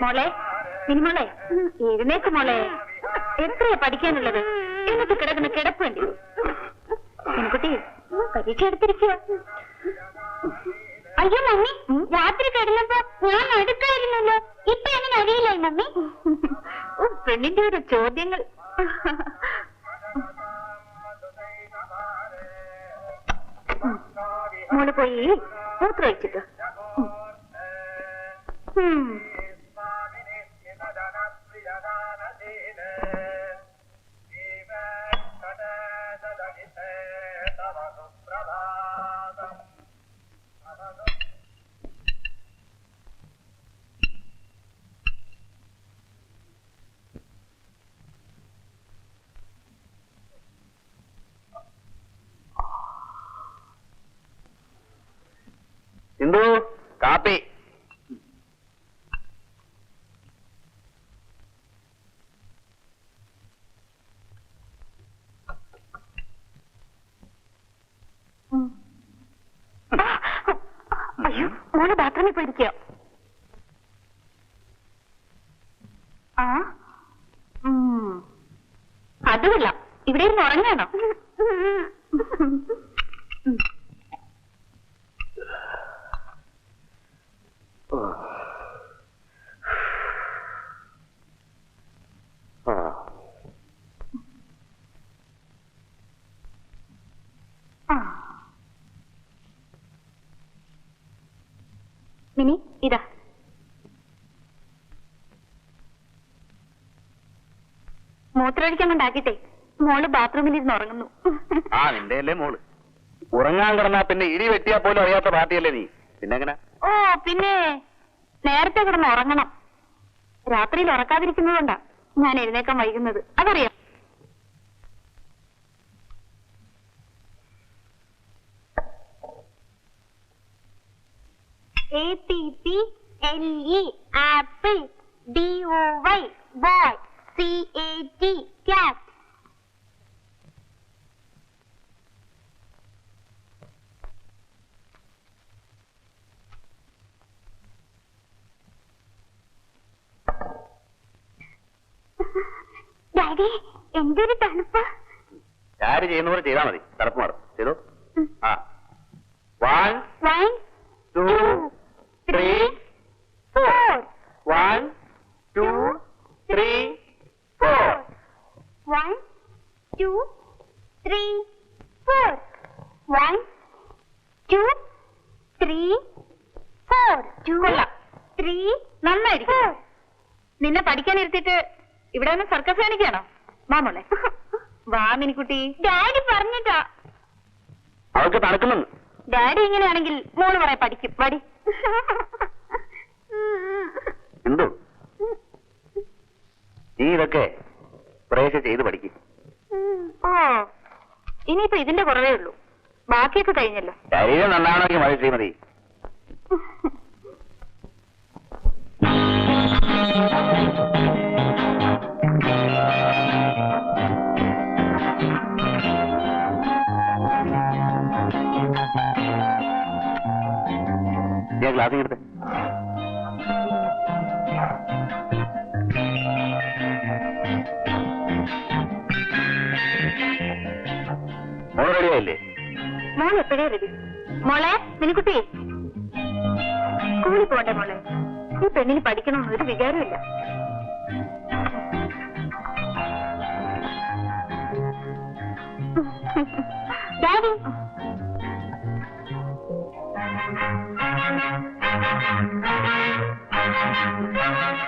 മോളെ മിനിമോളെ എഴുന്നേക്ക് മോളെ. എത്രയാ പഠിക്കാനുള്ളത്? എന്നിട്ട് കിടക്കുന്ന കിടപ്പ് വേണ്ടി പെൺകുട്ടി പരീക്ഷ എടുത്തിരിക്കുക അയ്യോ മമ്മി രാത്രി കിടന്നപ്പോ ഞാൻ അടുക്കായിരുന്നല്ലോ ഇപ്പൊ എങ്ങനെ അറിയില്ലായി മമ്മി? പെണ്ണിന്റെ ഒരു ചോദ്യങ്ങൾ. മോൾ പോയി മൂത്ര വെച്ചിട്ട് ഉം. ബാത്റൂമിൽ പോയിരിക്കോ ആ അതുമല്ല ഇവിടെ ഇരുന്ന് ഉറങ്ങാണോ ആ. മിനി ഇതാ മൂത്രമൊഴിക്കാൻ കൊണ്ടാക്കിട്ടെ മോൾ ബാത്റൂമിൽ ഇരുന്ന് ഉറങ്ങുന്നു. ആ നിന്റെ അല്ലേ മോൾ. ഉറങ്ങാൻ കിടന്നാ പിന്നെ ഇരി വെട്ടിയാ പോലും അറിയാത്ത പാർട്ടിയല്ലേ നീ. പിന്നെ എങ്ങനെ? ഓ പിന്നെ നേരത്തെ കിടന്ന് ഉറങ്ങണം. രാത്രിയിൽ ഉറക്കാതിരിക്കുന്നതുകൊണ്ടാ ഞാൻ എഴുന്നേക്കാൻ വൈകുന്നത്. അതറിയാം. A P P L E apple D O Y boy C T cat daddy എന്തൊരു തണുപ്പ്. ആര് ചെയ്യുന്ന പോലെ ചെയ്താൽ മതി. തണുപ്പ് മാറും. ചെയ്തു? ആ. One one two three four one two three four one two three, four. One, two, three, four. Two, three, നന്നായിരിക്കും. നിന്നെ പഠിക്കാൻ ഇരുത്തിട്ട് ഇവിടെ ഒന്ന് സർക്കസ് കാണിക്കാണോ മാമോളെ വാ മിനിക്കുട്ടി. ഡാഡി പറഞ്ഞിട്ടാ. അവൾക്ക് നടക്കുന്നു ഡാഡി ഇങ്ങനെയാണെങ്കിൽ മോൾ കുറെ പഠിക്കും. പടി എന്തോ? നീ ഇതൊക്കെ കുറേശ്ശെ ചെയ്ത് പഠിക്കും ഓ ഇനിയിപ്പോ ഇതിന്റെ കുറവേ ഉള്ളൂ. ബാക്കിയൊക്കെ കഴിഞ്ഞല്ലോ. ശരീരം നന്നാണെങ്കിൽ മതി ശ്രീമതി. മോൾ എപ്പോഴേ റെഡി മോളെ മിനിക്കുട്ടി. സ്കൂളിൽ പോണ്ടേ മോളെ? ഈ പെണ്ണിന് പഠിക്കണമെന്ന് ഒരു വികാരമില്ല ഡാഡി.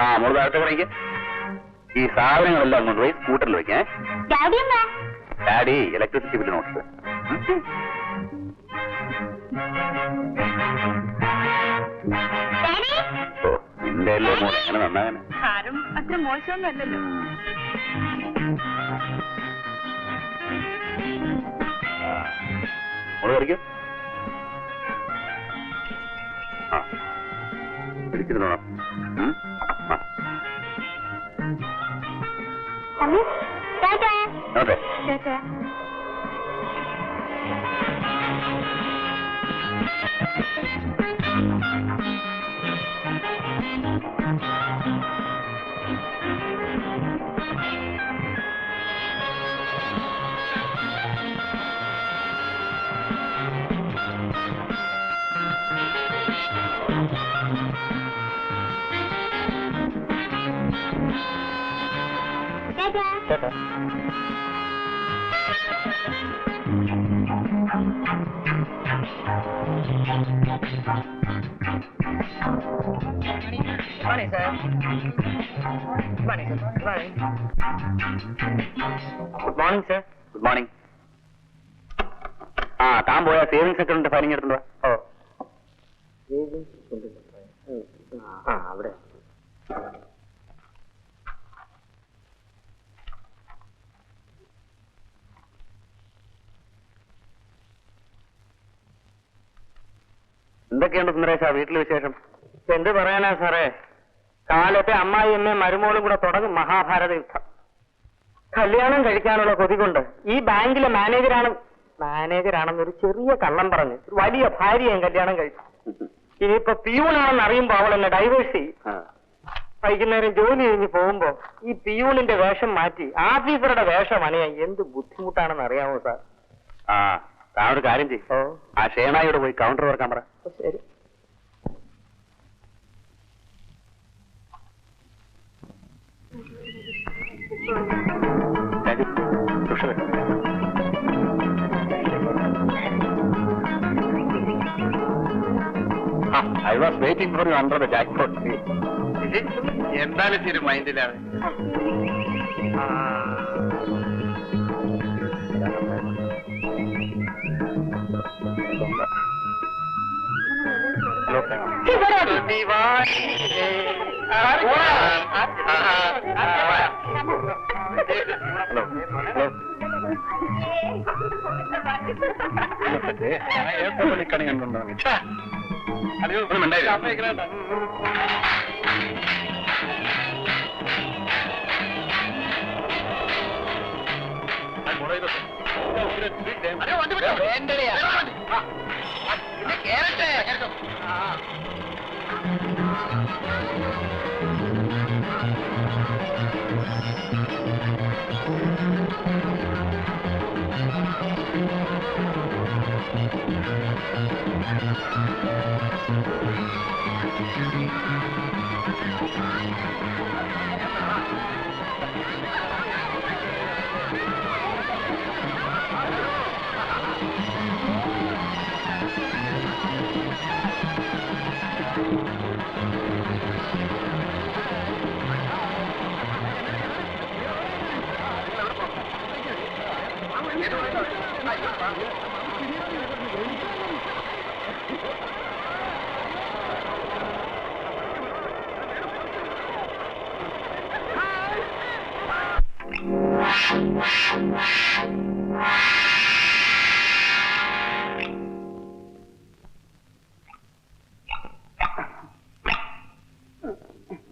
ആ മോൾ താഴത്തെ പറയ്ക്ക് ഈ സാധനങ്ങളെല്ലാം കൊണ്ടുപോയി സ്കൂട്ടറിൽ വെക്കേ. Daddy daddy electricity bill note നിന്റെ അല്ലേ മോൾ എങ്ങനെ നന്നാകാനെ ആരും അത്ര മോശമൊന്നുമല്ലല്ലോ മോൾ പറിക്കും ആ പിടിച്ചിരുന്നോണം ഉം? Morning, sir. Good morning. ആ താൻ പോയ സേവിങ്സ് അക്കൗണ്ടിന്റെ ഫയലിംഗ് ഓ. ആ അവിടെ. എന്തൊക്കെയുണ്ട് സുന്ദരേശ വീട്ടിൽ വിശേഷം? എന്ത് പറയാനാ സാറേ? കാലത്തെ അമ്മായി എന്നെ മരുമോളും കൂടെ തുടങ്ങും മഹാഭാരത യുദ്ധം. കല്യാണം കഴിക്കാനുള്ള കൊതി കൊണ്ട് ഈ ബാങ്കിലെ മാനേജരാണ് മാനേജരാണെന്നൊരു ചെറിയ കള്ളം പറഞ്ഞു വലിയ ഭാര്യയും കല്യാണം കഴിച്ചു. ഇനിയിപ്പോ പിയൂണാണെന്ന് അറിയുമ്പോ അവൾ എന്നെ ഡൈവേഴ്സ് ചെയ്യും. വൈകുന്നേരം ജോലി കഴിഞ്ഞ് പോകുമ്പോ ഈ പിയൂണിന്റെ വേഷം മാറ്റി ആഫീസറുടെ വേഷം അണിയാൻ എന്ത് ബുദ്ധിമുട്ടാണെന്ന് അറിയാമോ സാർ? ആ താൻ ഒരു കാര്യം ചെയ്യും. ആ ഷേണായോട് പോയി കൗണ്ടർ തുറക്കാൻ പറ. ശരി. Raju Sushama I was waiting for you under the jackpot എന്താണ് ശരി മൈൻഡിലാണ് ഹലോ ഹലോ പണിക്കണി കണ്ടുണ്ടോ ഒന്നും ഉണ്ടായില്ല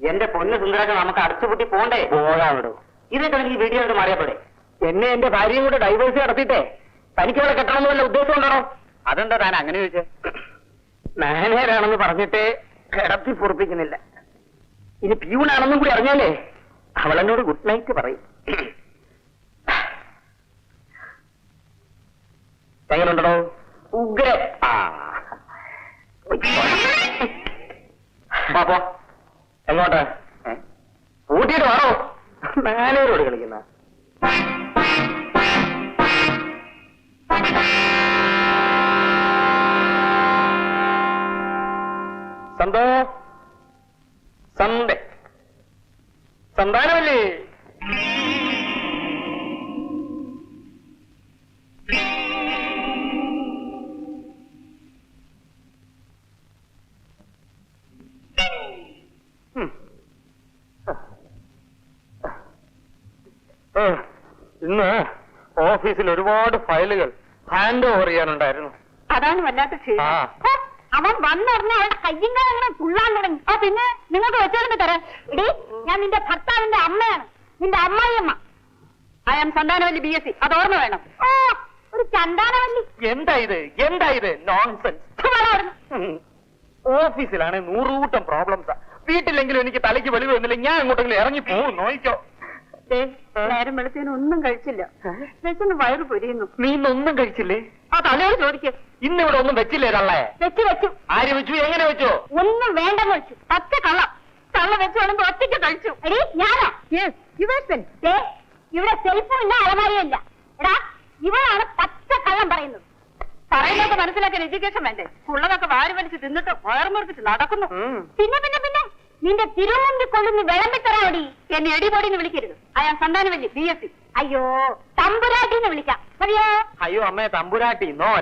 എന്റെ പൊന്ന് സുന്ദരക്ക് നമുക്ക് അടച്ചുപൂട്ടി പോണ്ടേ? പോകാവിടോ ഇതൊക്കെ എനിക്ക് വീഡിയോ മാറിയപ്പോടെ എന്നെ എന്റെ ഭാര്യയും കൂടെ ഡൈവേഴ്സ് നടത്തിയിട്ടേ? തനിക്ക് അവളെ കെട്ടണമെന്ന് വല്ല ഉദ്ദേശം ഉണ്ടോ അതെന്താ താൻ അങ്ങനെ ചോദിച്ചേ? മാനേജരാണെന്ന് പറഞ്ഞിട്ട് കിടത്തി പൊറപ്പിക്കുന്നില്ല. ഇനി പ്യൂണാണെന്നും കൂടി അറിഞ്ഞാലേ അവളെന്നോട് ഗുഡ് നൈറ്റ് പറയും. എങ്ങനെയുണ്ടോ ഉഗ്ര. ആ. പോ, പോ. എങ്ങോട്ട്? കൂട്ടിയിട്ട് വാറോ മാനേജരോട് കളിക്കുന്ന. സന്തോ സന്ത. സന്താനമല്ലേ? ഇന്ന് ഓഫീസിൽ ഒരുപാട് ഫയലുകൾ ഹാൻഡ് ഓവർ ചെയ്യാനുണ്ടായിരുന്നു. അതാണ് വല്ലാത്ത അവൻ വന്നറിഞ്ഞ അവളുടെ കയ്യും കാലങ്ങളും തുള്ളാൻ തുടങ്ങി. ആ പിന്നെ നിങ്ങൾക്ക് വെച്ചോണ്ട് തരാം. ഇടി ഞാൻ നിന്റെ ഭർത്താവിന്റെ അമ്മയാണ്. നിന്റെ അമ്മായിയമ്മ. I'm Santhanavalli B S C. അത് ഓർമ്മ വേണം. ഓ ഒരു ചന്താനവല്ലി. എന്താ ഇത്? എന്താ ഇത്? നോൺസെൻസ് ഓഫീസിലാണ് നൂറുകൂട്ടം പ്രോബ്ലംസാ വീട്ടിലെങ്കിലും എനിക്ക് തലയ്ക്ക് വെളിവ് വന്നില്ല. ഞാൻ അങ്ങോട്ടെങ്കിലും ഇറങ്ങി പോകും നോയിക്കോ. നേരം വെളുത്തേന് ഒന്നും കഴിച്ചില്ല. വിശന്ന് വയറ് പൊരിയുന്നു. നീ ഇന്നൊന്നും കഴിച്ചില്ലേ? ആ തലയോട് ചോദിക്കേ. ഇന്നിവിടെ ഒന്നും വെച്ചില്ലേ തള്ളേ? വെച്ച് വെച്ചു. ആര് വെച്ചു? എങ്ങനെ വെച്ചോ? ഒന്നും വേണ്ടെന്ന് വെച്ചു. ഒറ്റ കള്ള. കള്ള വെച്ചു വേണമെങ്കിൽ ഒറ്റയ്ക്ക് കഴിച്ചു. എടി ഞാനോ? ഇവിടെ സെൽഫും ഇല്ല അലമാരിയും ഇല്ല. എടാ ഇവളാണ് പച്ച കള്ളം പറയുന്നത്. പറയുന്നതൊക്കെ മനസ്സിലാക്കാൻ എഡ്യൂക്കേഷൻ വേണ്ടേ? ഉള്ളതൊക്കെ വാരി വലിച്ച് തിന്നിട്ട് വയറുമുറിപ്പിച്ച് നടക്കുന്നു. പിന്നെ പിന്നെ പിന്നെ? നിന്റെ തിരുമുമ്പി കൊള്ളുന്ന വിളമ്പിത്തരാടി എന്നെ എടിപൊടിന്ന് വിളിക്കരുത്. അയാൾ സന്താനവല്ലി ബി എസ് സി അയ്യോ തമ്പുരാട്ടിന്ന് വിളിക്കാം. മതിയോ? അയ്യോ അമ്മേ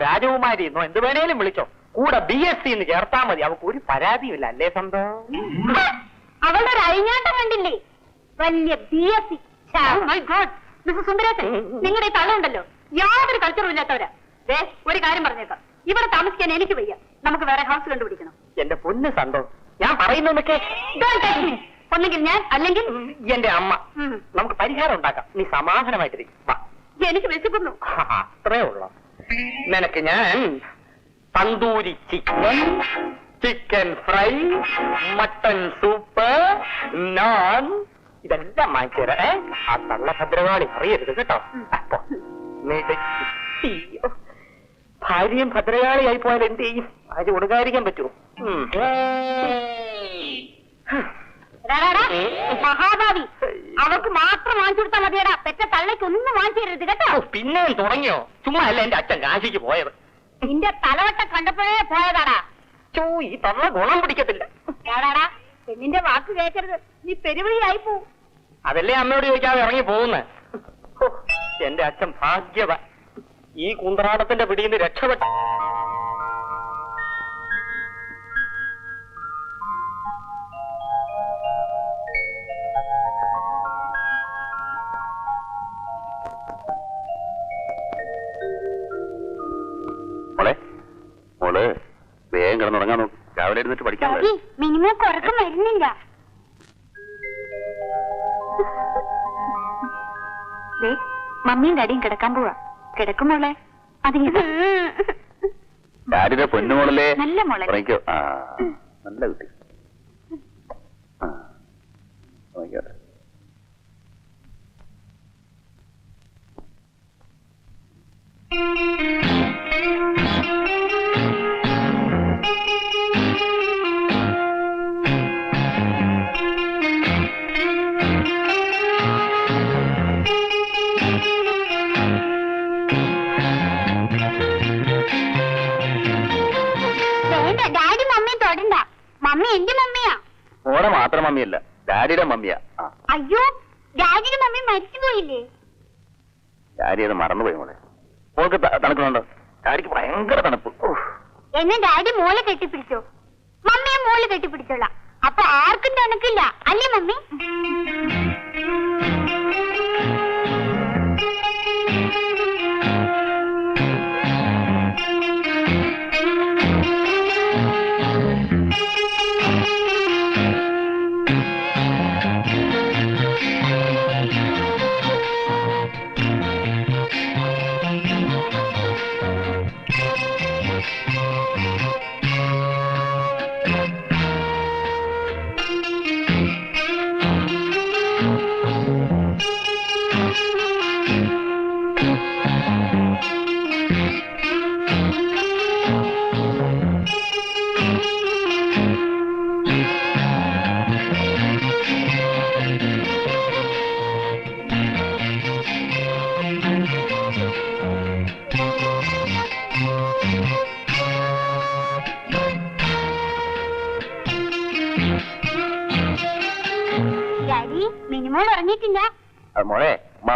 രാജകുമാരി എന്നോ എന്ത് വേണേലും വിളിച്ചോ. കൂടെ ബി എസ് സി എന്ന് ചേർത്താ മതി. അവക്ക് ഒരു പരാതിയുമില്ല അല്ലേ സ്വന്തം അവളുടെ ഒരു അഴിഞ്ഞാട്ടം കണ്ടില്ലേ? വലിയ B S C my god mister Sundaresan നിങ്ങളുടെ തള്ളുണ്ടല്ലോ യാതൊരു കൾച്ചറും ഇല്ലാത്തവരാ. ഒരു കാര്യം പറഞ്ഞേക്കാം. ഇവിടെ താമസിക്കാൻ എനിക്ക് വയ്യ. നമുക്ക് വേറെ ഹൗസ് കണ്ടുപിടിക്കണം. എന്റെ പൊന്ന് സന്തോ ഞാൻ പറയുന്നതൊക്കെ ഒന്നെങ്കിൽ. ഞാൻ അല്ലെങ്കിൽ എന്റെ അമ്മ. നമുക്ക് പരിഹാരം ഉണ്ടാക്കാം. നീ സമാധാനമായിട്ടിരിക്കും എനിക്ക് വിശക്കുന്നു. അത്രേ ഉള്ളു. നിനക്ക് ഞാൻ tandoori chicken chicken fry mutton soup naan ഇതെല്ലാം വാങ്ങിച്ചു ഏ? ആ തള്ള ഭദ്രവാളി അറിയരുത് കേട്ടോ. അയ്യോ. ഭാര്യയും ഭദ്രകാളിയായി പോയാൽ എന്ത് ചെയ്യും? ഭാര്യ കൊടുക്കാതിരിക്കാൻ പറ്റുമോ. മഹാഭാവി. അവർക്ക് മാത്രം വാങ്ങിച്ചു കൊടുത്താൽ മതിയടാ. പെറ്റ തള്ളയ്ക്ക് ഒന്നും വാങ്ങിച്ചു തരരുത് കേട്ടോ. പിന്നെയും തുടങ്ങിയോ? ചുമ്മാ അല്ല എന്റെ അച്ഛൻ കാശിക്ക് പോയത്. നിന്റെ തലവട്ട കണ്ടപ്പോഴേ പോയതാടാ. ചോ ഈ തള്ള ഗുണം പിടിക്കത്തില്ല. എടാടാ പെണ്ണിന്റെ വാക്ക് കേൾക്കരുത് നീ പെരുവിളിയായി പോവും അതല്ലേ അമ്മയോട് ചോദിക്കാതെ ഇറങ്ങി പോകുന്നത്? എന്റെ അച്ഛൻ ഭാഗ്യവാൻ ഈ കുന്ത്രാടത്തിന്റെ പിടിയിൽ നിന്ന് രക്ഷപ്പെട്ടു വേഗം മിനിമം ദേ, മമ്മിയും ഡാഡിയും കിടക്കാൻ പോവാ. കിടക്കുമോളെ അത് ഡാഡിയുടെ പൊന്നുമോളല്ലേ നല്ല മോളെ. ഉറങ്ങിക്കോ. ആ നല്ല കുട്ടി. മമ്മിയല്ല. ഡാഡിയുടെ മമ്മിയാ. അയ്യോ ഡാഡിയുടെ മമ്മി മരിച്ചു മരിച്ചുപോയില്ലേ? ഡാഡി അത് മറന്നുപോയി മോളെ. മോൾക്ക് തണുക്കുന്നുണ്ടോ? ഡാഡിക്ക് ഭയങ്കര തണുപ്പ്. എന്നെ ഡാഡി മോളെ കെട്ടിപ്പിടിച്ചോ. മമ്മിയെ മോൾ കെട്ടിപ്പിടിച്ചോളാം. അപ്പൊ ആർക്കും തണുക്കില്ല. അല്ലേ മമ്മി?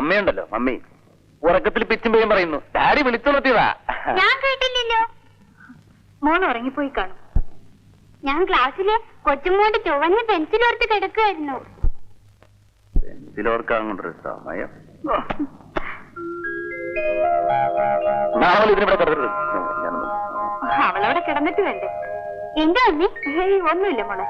മോളെ മമ്മിയുണ്ടല്ലോ മമ്മി. ഉറക്കത്തിൽ പിച്ചും പേയും പറയുന്നു. ഡാഡി വിളിച്ചുണർത്തിയതാ ഞാൻ കേട്ടില്ലല്ലോ. മോൻ ഉറങ്ങിപ്പോയി കാണും. ഞാൻ ക്ലാസ്സിൽ കൊച്ചുമോണ്ട് ചുവന്ന പെൻസിൽ ഓർത്ത് കിടക്കുമായിരുന്നു പെൻസിലോർക്കാൻ കൊണ്ടൊരു സമയം. അവളവിടെ കിടന്നിട്ട് വേണ്ടേ? എന്താ അമ്മി? ഒന്നുമില്ല മോളെ.